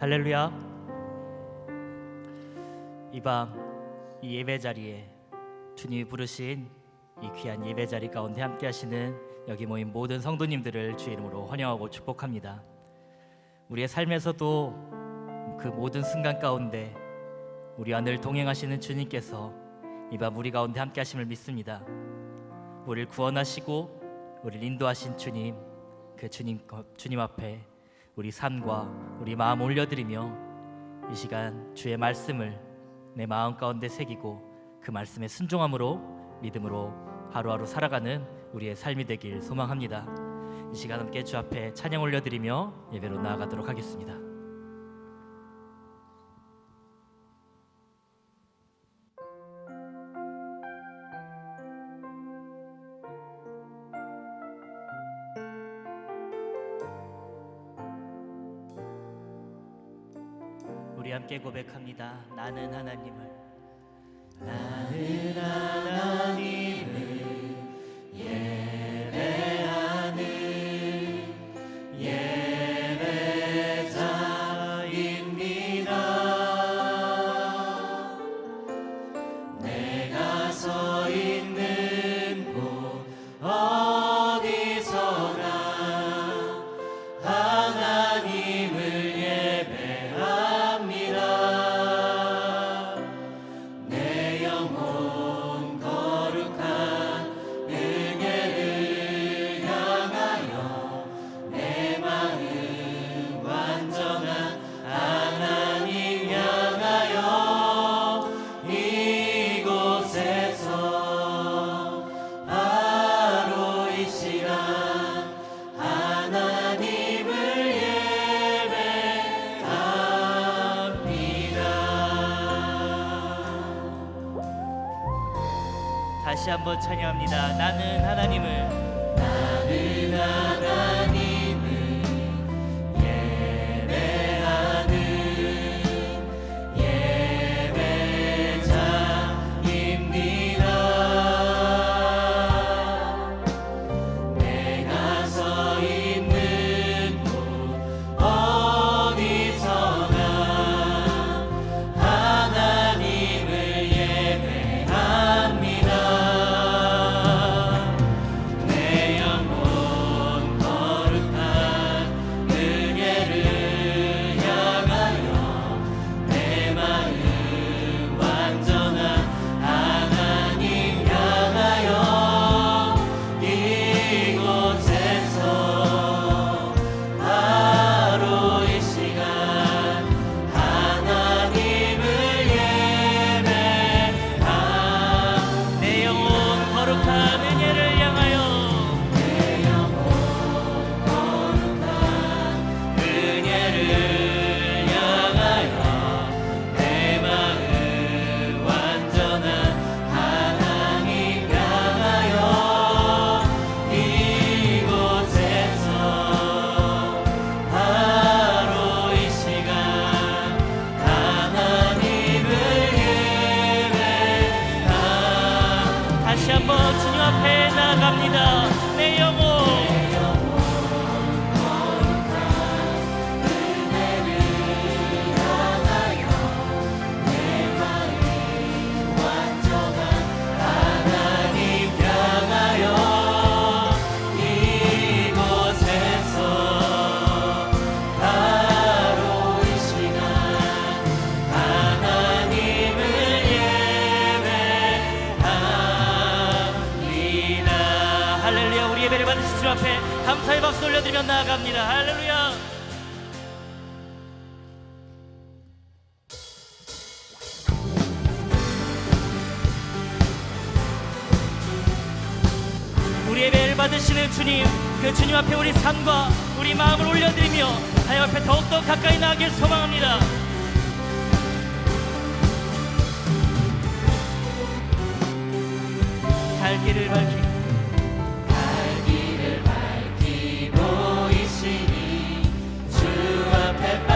할렐루야. 이 밤 이 예배 자리에 주님이 부르신 이 귀한 예배 자리 가운데 함께 하시는 여기 모인 모든 성도님들을 주의 이름으로 환영하고 축복합니다. 우리의 삶에서도 그 모든 순간 가운데 우리와 늘 동행하시는 주님께서 이 밤 우리 가운데 함께 하심을 믿습니다. 우리를 구원하시고 우리를 인도하신 주님 그 주님 주님 앞에 우리 삶과 우리 마음 올려드리며 이 시간 주의 말씀을 내 마음 가운데 새기고 그 말씀에 순종함으로 믿음으로 하루하루 살아가는 우리의 삶이 되길 소망합니다. 이 시간 함께 주 앞에 찬양 올려드리며 예배로 나아가도록 하겠습니다. 고백합니다. 나는 하나님을 나는 하나님을 다. 다시 한번 찬양합니다. 나는 하나님을 나는 하나님 주님 그 주님 앞에 우리 삶과 우리 마음을 올려드리며 하나님 앞에 더욱더 가까이 나가길 소망합니다. 갈 길을 밝히 갈 길을 밝히 보이시니 주 앞에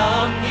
some